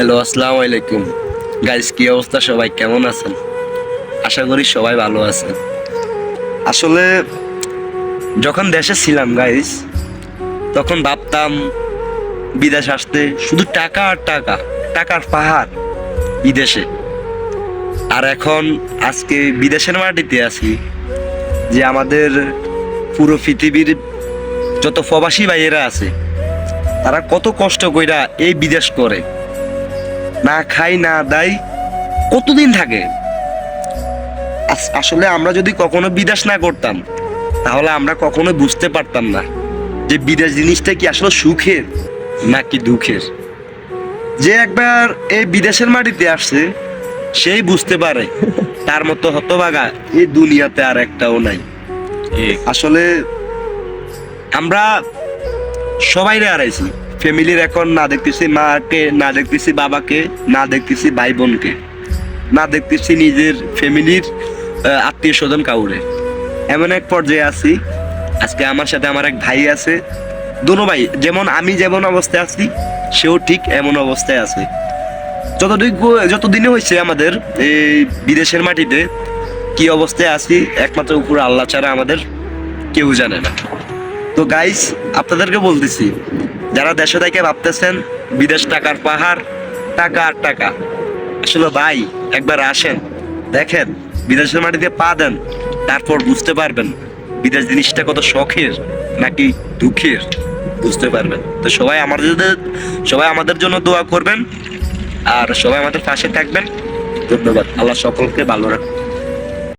Hello, আসসালামু আলাইকুম। Guys, কি অবস্থা? সবাই কেমন আছেন? আশা করি সবাই ভালো আছেন। আসলে, যখন দেশে ছিলাম, গাইস, তখন ভাবতাম বিদেশ আসতে শুধু টাকা আর টাকা, টাকার পাহাড় বিদেশে। আর এখন আজকে বিদেশের মাটিতে আছি, যে আমাদের পুরো পৃথিবীর যত প্রবাসী ভাইয়েরা আছে, তারা কত কষ্ট কইরা এই বিদেশ করে। না খাই না দাই কতদিন থাকে? আসলে আমরা যদি কখনো বিদেশ না করতাম তাহলে আমরা কখনো বুঝতে পারতাম না যে বিদেশ জিনিসটা কি আসলে সুখের নাকি দুঃখের। যে একবার এই বিদেশের মাটিতে আসছে সেই বুঝতে পারে তার মতো হতবাগা এই দুনিয়াতে আর একটাও নাই। আসলে আমরা সবাই হারাইছি। ফ্যামিলির এখন না দেখতেছি মাকে, না দেখতেছি বাবাকে, না দেখতেছি ভাই বোনকে না দেখতেছি নিজের ফ্যামিলির আত্মীয় স্বজন কাউরে। এমন এক পর্যায়ে আছি। আজকে আমার সাথে আমার এক ভাই আছে। দুনো ভাই, যেমন আমি যেমন অবস্থায় আছি, সেও ঠিক এমন অবস্থায় আছে। যতদিন যতদিনে হয়েছে আমাদের এই বিদেশের মাটিতে, কি অবস্থায় আছি, একমাত্র উপরে আল্লাহ ছাড়া আমাদের কেউ জানে না। তো গাইস আপনাদেরকে বলতেছি যারা দেশে থেকে ভাবতেছেন বিদেশ টাকার পাহাড়, টাকা আর টাকা। আসলে ভাই, একবার আসেন, দেখেন, বিদেশের মাটিতে পা দেন, তারপর বুঝতে পারবেন বিদেশ জিনিসটা কত শখের নাকি দুঃখের, বুঝতে পারবেন। তো সবাই আমাদের সবাই আমাদের জন্য দোয়া করবেন, আর সবাই আমাদের পাশে থাকবেন। ধন্যবাদ। আল্লাহ সকলকে ভালো রাখুন